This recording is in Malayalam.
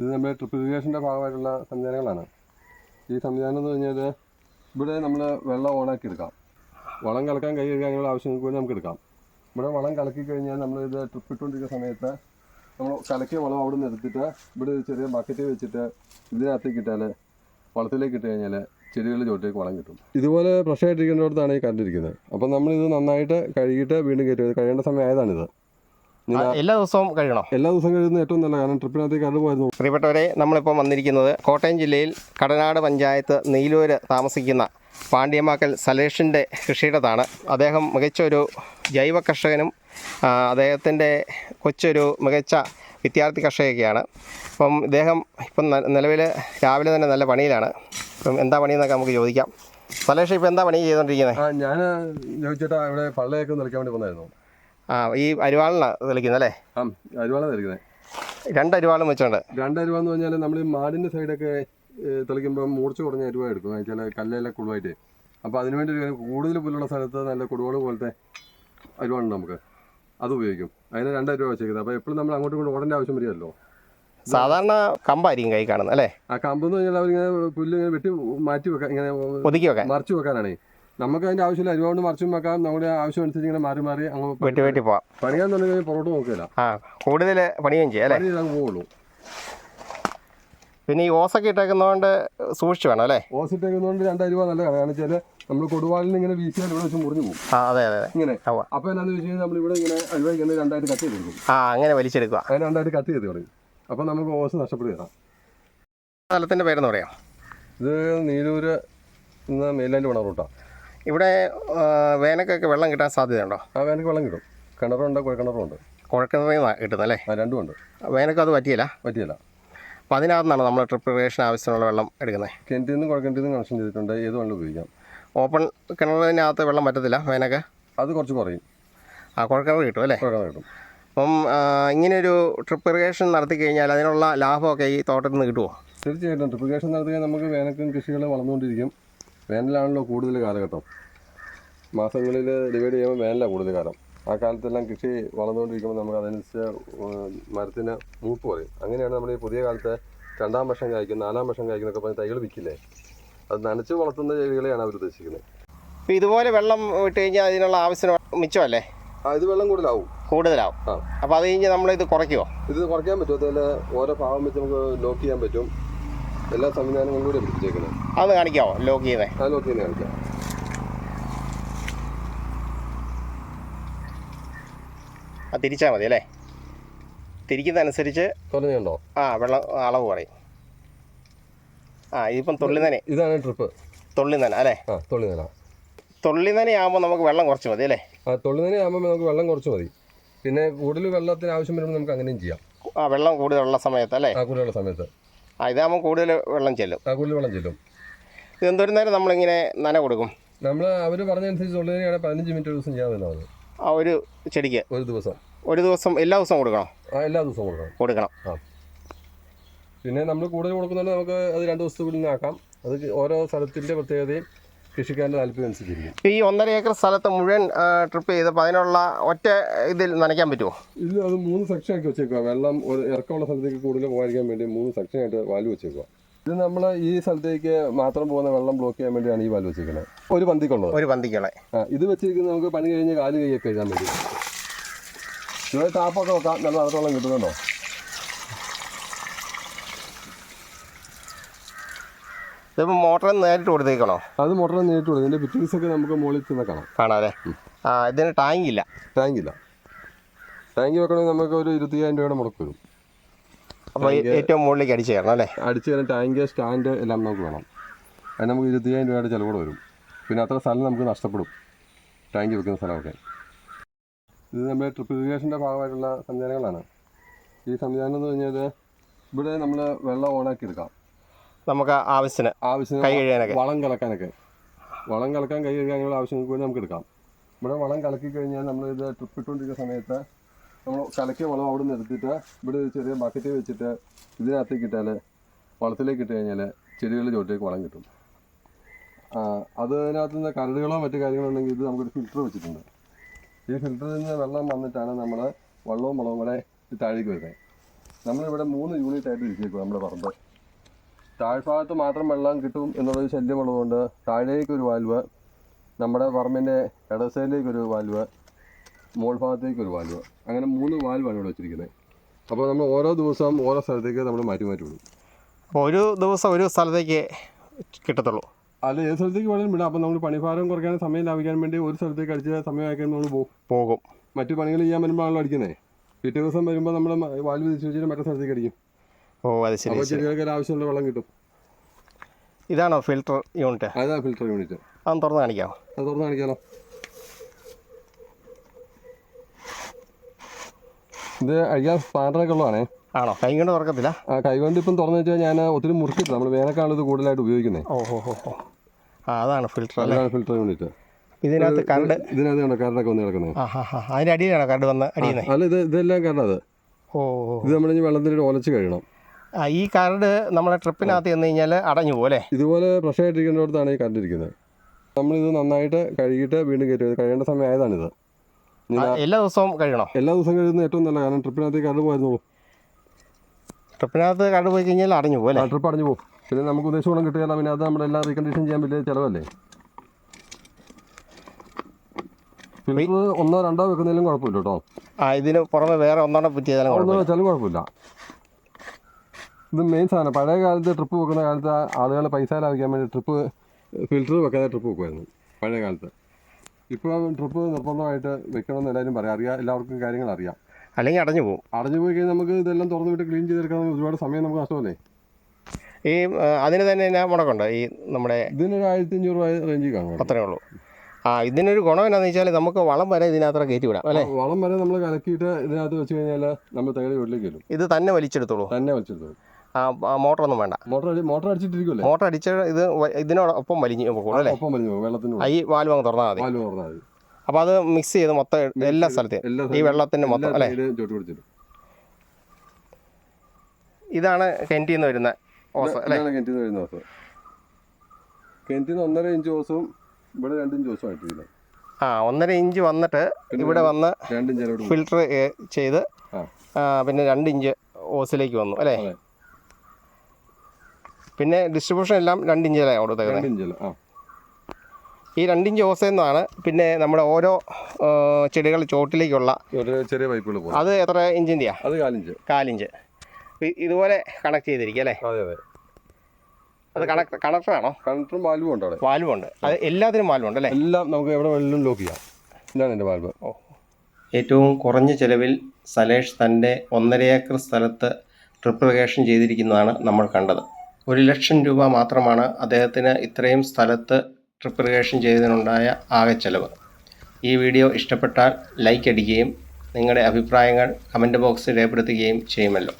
ഇത് നമ്മുടെ ട്രിപ്പ് ഇറിഗേഷന്റെ ഭാഗമായിട്ടുള്ള സംവിധാനങ്ങളാണ്. ഈ സംവിധാനം എന്ന് പറഞ്ഞാൽ ഇവിടെ നമ്മൾ വെള്ളം ഓണാക്കി എടുക്കാം. വളം കലക്കാൻ കൈ കഴുകാൻ അങ്ങനെയുള്ള ആവശ്യങ്ങൾക്ക് വേണ്ടി നമുക്ക് എടുക്കാം. ഇവിടെ വളം കലക്കി കഴിഞ്ഞാൽ നമ്മൾ ഇത് ട്രിപ്പ് ഇട്ടുകൊണ്ടിരിക്കുന്ന സമയത്ത് നമ്മൾ കലക്കിയ വളം അവിടെ നിന്ന് എടുത്തിട്ട് ഇവിടെ ഒരു ചെറിയ ബക്കറ്റ് വെച്ചിട്ട് ഇതിനകത്തേക്ക് ഇട്ടാൽ വളത്തിലേക്ക് ഇട്ട് കഴിഞ്ഞാൽ ചെടികളുടെ ചോട്ടിലേക്ക് വളം കിട്ടും. ഇതുപോലെ ഫ്രഷ് ആയിട്ടിരിക്കുന്നിടത്താണ് ഈ കണ്ടിരിക്കുന്നത് അപ്പം നമ്മളിത് നന്നായിട്ട് കഴുകിയിട്ട് വീണ്ടും കയറ്റി കഴിയേണ്ട സമയം ആയതാണിത്. ഇനി ആ, എല്ലാ ദിവസവും കഴിയണം? എല്ലാ ദിവസവും കഴിയുന്ന ഏറ്റവും നല്ല കാരണം ട്രിപ്പിനകത്തേക്ക് കടന്നു പോയിരുന്നു പ്രിയപ്പെട്ടവരെ നമ്മളിപ്പോൾ വന്നിരിക്കുന്നത് കോട്ടയം ജില്ലയിൽ കടനാട് പഞ്ചായത്ത് നെയ്ലൂര് താമസിക്കുന്ന പാണ്ഡ്യമാക്കൽ സലേഷിന്റെ കൃഷിയിടത്താണ്. അദ്ദേഹം മികച്ച ഒരു ജൈവ കർഷകനും അദ്ദേഹത്തിന്റെ കൊച്ചൊരു മികച്ച വിദ്യാർത്ഥി കർഷകയൊക്കെയാണ്. അപ്പം ഇദ്ദേഹം ഇപ്പം നിലവിൽ രാവിലെ തന്നെ നല്ല പണിയിലാണ്. അപ്പം എന്താ പണിയെന്നൊക്കെ നമുക്ക് ചോദിക്കാം. സലേഷ് ഇപ്പം എന്താ പണി ചെയ്തുകൊണ്ടിരിക്കുന്നത് ഞാൻ ചോദിച്ചേട്ടാ ഇവിടെ പള്ളയൊക്കെ നിൽക്കാൻ വേണ്ടി വന്നായിരുന്നു. ആ ഈ അരിവാളിനാണ് തെളിക്കുന്നത് അല്ലേ? ആ അരുവാള നിൽക്കുന്നത് രണ്ട് അരിവാളും വെച്ചോണ്ട്. രണ്ട് അരിവാന്ന് പറഞ്ഞാൽ നമ്മൾ ഈ മാടിന്റെ സൈഡൊക്കെ തെളിക്കുമ്പോൾ മൂർച്ച കുറഞ്ഞ അരിവ എടുക്കും വെച്ചാൽ കല്ലെല്ലാം കുടുവായിട്ട്. അപ്പോൾ അതിനുവേണ്ടി കൂടുതൽ പുല്ലുള്ള സ്ഥലത്ത് നല്ല കുടുവാൾ പോലത്തെ അരിവാണ് നമുക്ക്. അത് ഉപയോഗിക്കും. അതിന് രണ്ട് അരിവ വെച്ചേക്കുന്നത്. അപ്പോൾ എപ്പോഴും നമ്മൾ അങ്ങോട്ടും ഇങ്ങോട്ട് ഓടേണ്ട ആവശ്യം വരികയല്ലോ. സാധാരണ കമ്പായിരിക്കും കൈ കാണുന്നത് അല്ലേ? ആ കമ്പ് എന്ന് പറഞ്ഞാൽ അവരിങ്ങനെ പുല്ല് ഇങ്ങനെ വെട്ടി മാറ്റി വെക്കാൻ ഇങ്ങനെ ഒതുക്കി വെക്കാൻ. മറിച്ച് വെക്കാനാണ്. നമുക്ക് അതിന്റെ ആവശ്യമില്ല. അരിവാണ്ട് മറിച്ചും വെക്കാം. നമ്മുടെ ആവശ്യം അനുസരിച്ച് ഇങ്ങനെ മാറി മാറി അങ്ങ് വെട്ടി വെട്ടി പോവാം. പണിയാൻ തുടങ്ങി പൊറോട്ട് നോക്കില്ല ആ കൂടുതൽ പണിയും ചെയ്യാം അല്ലേ? അങ്ങ് പോവുള്ളൂ. പിന്നെ ഈ ഓസൊക്കെ ഇട്ടേക്കുന്നതുകൊണ്ട് സൂക്ഷിച്ചു വേണം അല്ലേ? ഓസ് ഇട്ടേക്കുന്നതുകൊണ്ട് രണ്ട് അരുവ നല്ല കാരണം വെച്ചാൽ നമ്മൾ കൊടുവാളിന് ഇങ്ങനെ വീശിയാൽ ഇവിടെ വെച്ച് മുറിഞ്ഞു പോകും. ആ അതെ അതെ ഇങ്ങനെ. അപ്പൊ അപ്പോൾ എന്നാന്ന് വെച്ച് കഴിഞ്ഞാൽ നമ്മൾ ഇവിടെ ഇങ്ങനെ അരുവ ഇങ്ങനെ രണ്ടായിട്ട് കട്ട് ചെയ്തെടുക്കും ആ അങ്ങനെ വലിച്ചെടുക്കുക. അങ്ങനെ രണ്ടായിട്ട് കട്ട് ചെയ്ത് കളയും. അപ്പോൾ നമുക്ക് ഓസ് നഷ്ടപ്പെടുകയാണ് സ്ഥലത്തിന്റെ പേരെന്ന് പറയാം ഇത് നീലൂര് എന്ന മെയിൻലാൻഡ് പോണ റൂട്ടാണ് ഇവിടെ വേനക്കൊക്കെ വെള്ളം കിട്ടാൻ സാധ്യതയുണ്ടോ? ആ വേനൽക്ക് വെള്ളം കിട്ടും. കിണറുണ്ട് കുഴക്കിണറുണ്ട് കുഴക്കിണറിൽ അല്ലേ ആ രണ്ടും ഉണ്ട്. വേനൽക്ക് അത് പറ്റിയില്ല? പറ്റിയില്ല. അപ്പോൾ അതിനകത്തുനിന്നാണ് നമ്മൾ ട്രിപ്പ് ആവശ്യമുള്ള വെള്ളം എടുക്കുന്നത്. കിണറ്റിൽ നിന്നും കുഴക്കിണറ്റിൽ നിന്നും കണക്ഷൻ ചെയ്തിട്ടുണ്ട്. ഏത് വെള്ളം ഉപയോഗിക്കാം? ഓപ്പൺ കിണറിനകത്ത് വെള്ളം പറ്റത്തില്ല വേനക്ക് അത് കുറച്ച് കുറയും. ആ കുഴക്കിണർ കിട്ടും അല്ലേ? കുഴക്കിണർ കിട്ടും. അപ്പം ഇങ്ങനെയൊരു ട്രിപ്പ് ഇറിഗേഷൻ നടത്തി കഴിഞ്ഞാൽ അതിനുള്ള ലാഭമൊക്കെ ഈ തോട്ടത്തിൽ നിന്ന് കിട്ടുമോ തീർച്ചയായിട്ടും. നടത്തി കഴിഞ്ഞാൽ നമുക്ക് വേനൽക്കും കൃഷികൾ വളർന്നുകൊണ്ടിരിക്കും. വേനലാണല്ലോ കൂടുതൽ കാലഘട്ടം. മാസങ്ങളിൽ ഡിവൈഡ് ചെയ്യുമ്പോൾ വേനലാണ് കൂടുതൽ കാലം. ആ കാലത്തെല്ലാം കൃഷി വളർന്നുകൊണ്ടിരിക്കുമ്പോൾ നമുക്ക് അതനുസരിച്ച് മരത്തിന് മൂപ്പ് പറയും. അങ്ങനെയാണ് നമ്മൾ ഈ പുതിയ കാലത്തെ രണ്ടാം വർഷം കായ്ക്കും നാലാം വർഷം കായ്ക്കുന്നൊക്കെ പറഞ്ഞ് തൈകൾ വിൽക്കില്ലേ? അത് നനച്ച് വളർത്തുന്ന ചെടികളെയാണ് അവർ ഉദ്ദേശിക്കുന്നത്. അപ്പോൾ ഇതുപോലെ വെള്ളം വിട്ട് കഴിഞ്ഞാൽ അതിനുള്ള ആവശ്യം മിച്ചമല്ലേ? ആ ഇത് വെള്ളം കൂടുതലാവും. കൂടുതലാവും. ആ. അപ്പോൾ അത് കഴിഞ്ഞ് ഇത് കുറയ്ക്കുമോ ഇത് കുറയ്ക്കാൻ പറ്റും. അതുപോലെ ഓരോ ഭാഗം വെച്ച് നമുക്ക് ലോക്ക് ചെയ്യാൻ പറ്റും. എല്ലാ സംവിധാനങ്ങളും കൂടെ പിടിച്ചേക്കുന്നത് അതൊന്ന് കാണിക്കാമോ ലോക്ക് ചെയ്തേ. ആ ലോക്ക് ചെയ്ത് കാണിക്കാം. ആ തിരിച്ചാൽ മതി അല്ലേ? തിരിക്കുന്നതനുസരിച്ച് കുറഞ്ഞുണ്ടോ ആ വെള്ളം അളവ് പറയും ആ ഇതിപ്പം തുള്ളിനനെ. ഇതാണ് ട്രിപ്പ്. തുള്ളിനന അല്ലേ? ആ തൊള്ളി നില തുള്ളിനന. ആകുമ്പോൾ നമുക്ക് വെള്ളം കുറച്ച് മതി അല്ലേ? ആ തൊള്ളി നില ആകുമ്പോൾ നമുക്ക് വെള്ളം കുറച്ച് മതി. പിന്നെ കൂടുതൽ വെള്ളത്തിന് ആവശ്യം വരുമ്പോൾ നമുക്ക് അങ്ങനെയും ചെയ്യാം. ആ വെള്ളം കൂടുതലുള്ള സമയത്ത് അല്ലേ? ആ കൂടുതലുള്ള സമയത്ത്. ആ ഇതാകുമ്പോൾ കൂടുതൽ വെള്ളം ചെല്ലും. ആ കൂടുതൽ വെള്ളം ചെല്ലും. ഇത് എന്തോരം നേരം നമ്മളിങ്ങനെ നന കൊടുക്കും? നമ്മൾ അവർ പറഞ്ഞതനുസരിച്ച് ഉള്ളതിനാണ് പതിനഞ്ച് മിനിറ്റ് ഒരു ദിവസം ചെയ്യാൻ വരുന്നത് ആ ഒരു ചെടിക്ക്? ഒരു ദിവസം. ഒരു ദിവസം എല്ലാ ദിവസവും കൊടുക്കണം? ആ എല്ലാ ദിവസവും കൊടുക്കണം. കൊടുക്കണം. ആ. പിന്നെ നമ്മൾ കൂടുതൽ കൊടുക്കുന്നുണ്ട് നമുക്ക് അത് രണ്ട് ദിവസത്തിൽ ആക്കാം. അത് ഓരോ സ്ഥലത്തിന്റെ പ്രത്യേകതയും കൃഷിക്കാരന്റെ താല്പര്യം അനുസരിച്ചിരിക്കും. ഈ ഒന്നര ഏക്കർ സ്ഥലത്ത് മുഴുവൻ ട്രിപ്പ് ചെയ്ത് അതിനുള്ള ഒറ്റ ഇതിൽ നനയ്ക്കാൻ പറ്റുമോ? ഇല്ല അത് മൂന്ന് സെക്ഷൻ ആക്കി വെച്ചേക്കുക വെള്ളം ഒരു ഇറക്കമുള്ള സ്ഥലത്തേക്ക് കൂടുതൽ പോകാതിരിക്കാൻ വേണ്ടി മൂന്ന് സെക്ഷൻ ആയിട്ട് വാൽ വെച്ചേക്കുക ഇത് നമ്മൾ ഈ സ്ഥലത്തേക്ക് മാത്രം പോകുന്ന വെള്ളം ബ്ലോക്ക് ചെയ്യാൻ വേണ്ടിയാണ് ഈ വാൽ വെച്ചേക്കുന്നത് ഒരു പന്തിക്കുള്ളത്. ഒരു പന്തിക്കുള്ള ആ ഇത് വെച്ചിരിക്കുന്നത് നമുക്ക് പണി കഴിഞ്ഞ് കാൽ കൈയൊക്കെ എഴുതാൻ പറ്റും. ഇവിടെ ടാപ്പൊക്കെ വെക്കാം. നല്ല അടുത്തോളം കിട്ടുന്നുണ്ടോ? ഇതിപ്പോൾ മോട്ടറിൽ നേരിട്ട് കൊടുത്തേക്കണോ? അത് മോട്ടറിൽ നേരിട്ട് കൊടുത്തു ഇതിന്റെ ഫിറ്റിങ്സ് ഒക്കെ നമുക്ക് മുകളിൽ തന്നെ കാണാം കാണാം അല്ലേ ആ ഇതിന് ടാങ്ക് ഇല്ല. ടാങ്ക് ഇല്ല. ടാങ്ക് വെക്കണമെങ്കിൽ നമുക്ക് ഒരു ഇരുപത്തിയായിരം രൂപയുടെ മുടക്ക് വരും. അപ്പോൾ ഏറ്റവും മുകളിലേക്ക് അടിച്ചു തരണം അല്ലേ? അടിച്ചു തരാൻ ടാങ്ക് സ്റ്റാൻഡ് എല്ലാം നമുക്ക് വേണം. അതിന് നമുക്ക് ഇരുപത്തിയായിരം രൂപയുടെ ചിലവ് കൂടെ വരും. പിന്നെ അത്ര സ്ഥലം നമുക്ക് നഷ്ടപ്പെടും. ടാങ്ക് വെക്കുന്ന സ്ഥലമൊക്കെ. ഇത് നമ്മുടെ ട്രിപ്പ് ഇറിഗേഷന്റെ ഭാഗമായിട്ടുള്ള സംവിധാനങ്ങളാണ്. ഈ സംവിധാനം എന്ന് പറഞ്ഞാൽ ഇവിടെ നമ്മൾ വെള്ളം ഓണാക്കി എടുക്കാം നമുക്ക് ആവശ്യത്തിന് ആവശ്യം കൈ കഴുകാനൊക്കെ. വളം കലക്കാനൊക്കെ. വളം കലക്കാൻ കൈ കഴുകാനുള്ള ആവശ്യങ്ങൾക്ക് വേണ്ടി നമുക്ക് എടുക്കാം. ഇവിടെ വളം കലക്കി കഴിഞ്ഞാൽ നമ്മൾ ഇത് ട്രിപ്പ് ഇട്ടുകൊണ്ടിരിക്കുന്ന സമയത്ത് നമ്മൾ കലക്കിയ വളം അവിടെ നിന്ന് എടുത്തിട്ട് ഇവിടെ ഒരു ചെറിയ ബക്കറ്റ് വെച്ചിട്ട് ഇതിനകത്തേക്ക് ഇട്ടാൽ വളത്തിലേക്ക് ഇട്ട് കഴിഞ്ഞാൽ ചെടികളുടെ ചോട്ടിലേക്ക് വളം കിട്ടും. അതിനകത്ത് നിന്ന് കരടുകളോ മറ്റു കാര്യങ്ങളോ ഉണ്ടെങ്കിൽ ഇത് നമുക്കൊരു ഫിൽറ്റർ വെച്ചിട്ടുണ്ട്. ഈ ഫിൽറ്ററിൽ നിന്ന് വെള്ളം വന്നിട്ടാണ് നമ്മൾ വെള്ളവും വളവും കൂടെ താഴേക്ക് വരുന്നത്. നമ്മളിവിടെ മൂന്ന് യൂണിറ്റ് ആയിട്ട് തിരിച്ചേക്കും നമ്മുടെ പറമ്പ്. താഴ്ഭാഗത്ത് മാത്രം വെള്ളം കിട്ടും എന്നുള്ളൊരു ശല്യമുള്ളതുകൊണ്ട് താഴേക്ക് ഒരു വാൽവ് നമ്മുടെ പറമ്പിന്റെ ഇടസൈഡിലേക്കൊരു വാൽവ് മോൾ ഭാഗത്തേക്കൊരു വാൽവ് അങ്ങനെ മൂന്ന് വാൽവാണ് ഇവിടെ വെച്ചിരിക്കുന്നത്. അപ്പോൾ നമ്മൾ ഓരോ ദിവസവും ഓരോ സ്ഥലത്തേക്ക് നമ്മൾ മാറ്റി മാറ്റി വിടും. അപ്പോൾ ഒരു ദിവസം ഒരു സ്ഥലത്തേക്ക് കിട്ടത്തുള്ളൂ. അല്ല ഏത് സ്ഥലത്തേക്ക് വേണമെങ്കിലും വിടാം. അപ്പോൾ നമ്മൾ പണിഭാരം കുറയ്ക്കാൻ സമയം ലാഭിക്കാൻ വേണ്ടി ഒരു സ്ഥലത്തേക്ക് അടിച്ച് സമയമാക്കാൻ നമ്മൾ പോകും. പോകും. മറ്റു പണികൾ ചെയ്യാൻ വരുമ്പോഴാണല്ലോ അടിക്കുന്നത്. പിറ്റേ ദിവസം വരുമ്പോൾ നമ്മൾ വാൽവ് തിരിച്ചു വെച്ചിട്ട് മറ്റേ സ്ഥലത്തേക്ക് അടിക്കും. ഓ അത് ശരി അപ്പോൾ ചെടികൾക്ക് ആവശ്യമുള്ള വെള്ളം കിട്ടും. ഇതാണോ ഫിൽട്ടർ യൂണിറ്റ് അതാ ഫിൽട്ടർ യൂണിറ്റ് അതൊന്ന് തുറന്ന് കാണിക്കാമോ? അത് തുറന്ന് കാണിക്കാമോ ഇത് അഴിയാൻ സ്പാൻഡറൊക്കെ ഉള്ളതാണേ. ആണോ? കൈ കൊണ്ട് തുറക്കത്തില്ല? ആ കൈ കൊണ്ട് ഇപ്പം തുറന്നു വെച്ചാൽ ഞാൻ ഒത്തിരി മുറിക്കില്ല നമ്മൾ വേനൽക്കാലം ഇത് കൂടുതലായിട്ട് ഉപയോഗിക്കുന്നത് ഓ ഹോ ഹോ ഹോ. ആ അതാണ് ഫിൽട്ടർ അല്ലേ? അതാണ് ഫിൽട്ടർ യൂണിറ്റ് ഇതിനകത്ത് കറണ്ട് ഇതിനകത്ത് കണ്ടോ കറണ്ടൊക്കെ വന്ന് കിടക്കുന്നത്? ആ ഹാ ഹാ. അതിന്റെ അടിയിലാണോ കറണ്ട് വന്ന് അടിയുന്നത് അല്ല ഇത് ഇതെല്ലാം കറണ്ടത്. അത് ഓ. ഇത് നമ്മൾ ഇനി വെള്ളത്തിൽ ഒലച്ച് കഴിയണം ഈ കാർഡ് നമ്മളെ ട്രിപ്പിനകത്ത് ചെന്ന് കഴിഞ്ഞാൽ അടഞ്ഞു പോലെ ഇതുപോലെ ഫ്രഷ് ആയിട്ടിരിക്കുന്നിടത്താണ് ഈ കാർഡ് ഇരിക്കുന്നത്. നമ്മളിത് നന്നായിട്ട് കഴുകിയിട്ട് വീണ്ടും കയറ്റി. കഴിയേണ്ട സമയം ആയതാണിത് ഇനി എല്ലാ ദിവസവും കഴിയണോ? എല്ലാ ദിവസവും കഴിയുന്നത് ഏറ്റവും നല്ല കാരണം ട്രിപ്പിനകത്ത് കാർഡ് പോയിരുന്നു ട്രിപ്പിനകത്ത് കാർഡ് പോയി കഴിഞ്ഞാൽ അടഞ്ഞു പോലെ ട്രിപ്പ് അടഞ്ഞു പോകും പിന്നെ നമുക്ക് ഉദ്ദേശം ഗുണം കിട്ടുകയില്ല. പിന്നെ അത് നമ്മളെല്ലാം റീകണ്ടീഷൻ ചെയ്യാൻ വലിയ ചിലവല്ലേ? ഫിൽറ്റർ ഒന്നോ രണ്ടോ വെക്കുന്നതിലും കുഴപ്പമില്ല കേട്ടോ. ആ ഇതിന് പുറമെ വേറെ ഒന്നോടെ പറ്റിയതാലും കുഴപ്പമില്ല. വെച്ചാലും കുഴപ്പമില്ല. ഇത് മെയിൻ സാധനം. പഴയ കാലത്ത് ട്രിപ്പ് വെക്കുന്ന കാലത്ത് ആളുകൾ പൈസ ലാഭിക്കാൻ വേണ്ടി ട്രിപ്പ് ഫിൽറ്റർ വെക്കാതെ ട്രിപ്പ് വെക്കുമായിരുന്നു. പഴയ കാലത്ത്. ഇപ്പോൾ ട്രിപ്പ് നിർബന്ധമായിട്ട് വെക്കണമെന്ന് എല്ലാവരും പറയാം. അറിയാം എല്ലാവർക്കും കാര്യങ്ങൾ അറിയാം. അല്ലെങ്കിൽ അടഞ്ഞു പോകും. അടഞ്ഞു പോയി കഴിഞ്ഞാൽ നമുക്ക് ഇതെല്ലാം തുറന്നു വിട്ട് ക്ലീൻ ചെയ്തെടുക്കാൻ ഒരുപാട് സമയം നമുക്ക് നഷ്ടമല്ലേ? ഈ അതിന് തന്നെ ഞാൻ മുടക്കുണ്ട്? ഈ നമ്മുടെ ഇതിനൊരു ആയിരത്തി അഞ്ഞൂറ് രൂപ റേഞ്ചിൽ കാണും. അത്രേ ഉള്ളൂ. ആ ഇതിനൊരു ഗുണം എന്നാന്ന് വെച്ചാൽ നമുക്ക് വളം വരെ ഇതിനകത്ത് കയറ്റി വിടാം അല്ലേ? വളം വരെ നമ്മൾ കലക്കിയിട്ട് ഇതിനകത്ത് വെച്ച് കഴിഞ്ഞാൽ നമ്മൾ തേടി വീട്ടിലേക്ക് വരും. ഇത് തന്നെ വലിച്ചെടുത്തോളൂ. തന്നെ വലിച്ചെടുത്തു ആ ഒന്നും വേണ്ട. മോട്ടർ അടിച്ചിട്ടിരിക്കും മോട്ടർ അടിച്ചിട്ടിരിക്കുമല്ലേ മോട്ടർ അടിച്ച് ഇത് ഇതിനോടൊപ്പം വലിഞ്ഞു പോകും അല്ലേ? ഒപ്പം വലിഞ്ഞു പോകും വെള്ളത്തിന് ഈ വാൽവ് അങ്ങ് തുറന്നാൽ മതി. തുറന്നാൽ മതി. അപ്പോൾ അത് മിക്സ് ചെയ്ത് മൊത്തം എല്ലാ സ്ഥലത്തെയും. ഈ വെള്ളത്തിന്റെ മൊത്തം അല്ലേ? ഇതാണ് കിണറ്റിൽ നിന്ന് വരുന്ന ഓസ് അല്ലേ? കിണറ്റിൽ നിന്ന് വരുന്ന ദിവസം കിണറ്റിൽ നിന്ന് ഒന്നര ഇഞ്ച് ഓസും ഇവിടെ രണ്ട് ഇഞ്ച് ദിവസം ആയിട്ടില്ല ആ ഒന്നര ഇഞ്ച് വന്നിട്ട് ഇവിടെ വന്ന് ഫിൽട്ടർ ചെയ്ത് പിന്നെ രണ്ട് ഇഞ്ച് ഓസിലേക്ക് വന്നു അല്ലേ? പിന്നെ ഡിസ്ട്രിബ്യൂഷൻ എല്ലാം രണ്ട് ഇഞ്ചിലാണ് കൊടുത്തേക്കുന്നത് ഈ രണ്ട് ഇഞ്ച് ഓസയിൽ നിന്നാണ് പിന്നെ നമ്മുടെ ഓരോ ചെടികൾ ചോട്ടിലേക്കുള്ള ഒരു ചെറിയ പൈപ്പുകൾ പോകും അത് എത്ര ഇഞ്ചിന്റെയാ അത് കാലിഞ്ച്. കാലിഞ്ച്. ഇതുപോലെ കണക്ട് ചെയ്തിരിക്കും അല്ലേ? അതെ അതെ. അത് കണക്ട് കണക്ടറാണോ കണക്ടറും വാൽവും ഉണ്ട് അവിടെ. വാൽവുണ്ട് അത് എല്ലാത്തിനും വാൽവുണ്ട് അല്ലേ? എല്ലാം നമുക്ക് എവിടെ വെള്ളം ലോക്ക് ചെയ്യാം. ഇതാണ് എന്റെ വാൽവ് ഏറ്റവും കുറഞ്ഞ ചിലവിൽ സലേഷ് തന്റെ ഒന്നര ഏക്കർ സ്ഥലത്ത് ട്രിപ്പ് ഇറിഗേഷൻ ചെയ്തിരിക്കുന്നതാണ് നമ്മൾ കണ്ടത്. ഒരു ലക്ഷം രൂപ മാത്രമാണ് അദ്ദേഹത്തിന് ഇത്രയും സ്ഥലത്ത് ട്രിപ്പ് ഇറിഗേഷൻ ചെയ്തതിനുണ്ടായ ആകെ ചെലവ്. ഈ വീഡിയോ ഇഷ്ടപ്പെട്ടാൽ ലൈക്ക് അടിക്കുകയും നിങ്ങളുടെ അഭിപ്രായങ്ങൾ കമന്റ് ബോക്സിൽ രേഖപ്പെടുത്തുകയും ചെയ്യുമല്ലോ.